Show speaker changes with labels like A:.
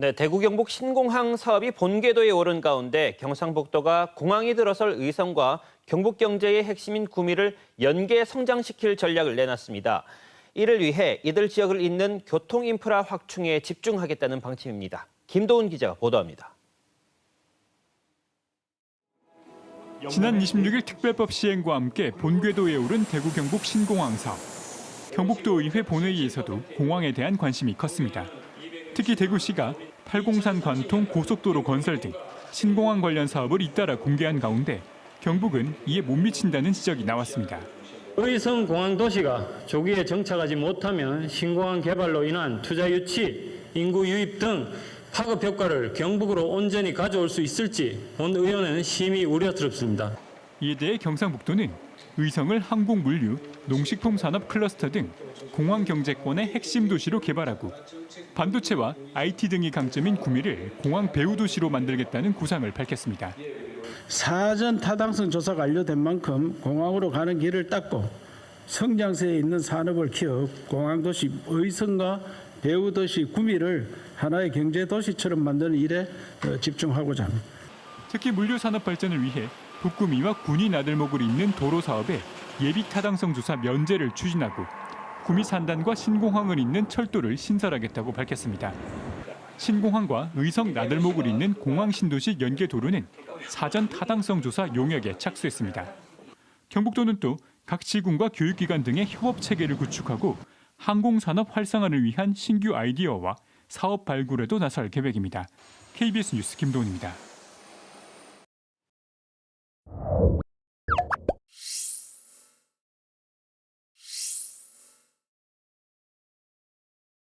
A: 네, 대구 경북 신공항 사업이 본궤도에 오른 가운데 경상북도가 공항이 들어설 의성과 경북 경제의 핵심인 구미를 연계 성장시킬 전략을 내놨습니다. 이를 위해 이들 지역을 잇는 교통 인프라 확충에 집중하겠다는 방침입니다. 김도훈 기자가 보도합니다.
B: 지난 26일 특별법 시행과 함께 본궤도에 오른 대구 경북 신공항 사업. 경북도 의회 본회의에서도 공항에 대한 관심이 컸습니다. 특히 대구시가 팔공산 관통 고속도로 건설 등 신공항 관련 사업을 잇따라 공개한 가운데 경북은 이에 못 미친다는 지적이 나왔습니다.
C: 의성 공항 도시가 조기에 정착하지 못하면 신공항 개발로 인한 투자 유치, 인구 유입 등 파급 효과를 경북으로 온전히 가져올 수 있을지 본 의원은 심히 우려스럽습니다.
B: 이에 대해 경상북도는 의성을 항공 물류, 농식품 산업 클러스터 등 공항 경제권의 핵심 도시로 개발하고 반도체와 IT 등이 강점인 구미를 공항 배후 도시로 만들겠다는 구상을 밝혔습니다.
D: 사전 타당성 조사가 완료된 만큼 공항으로 가는 길을 닦고 성장세에 있는 산업을 키워 공항 도시 의성과 배후 도시 구미를 하나의 경제 도시처럼 만드는 일에 어, 집중하고자 합니다.
B: 특히 물류 산업 발전을 위해 북구미와 군이 나들목을 잇는 도로 사업에 예비 타당성 조사 면제를 추진하고 구미 산단과 신공항을 잇는 철도를 신설하겠다고 밝혔습니다. 신공항과 의성 나들목을 잇는 공항 신도시 연계 도로는 사전 타당성 조사 용역에 착수했습니다. 경북도는 또 각 시군과 교육기관 등의 협업 체계를 구축하고 항공산업 활성화를 위한 신규 아이디어와 사업 발굴에도 나설 계획입니다. KBS 뉴스 김도훈입니다.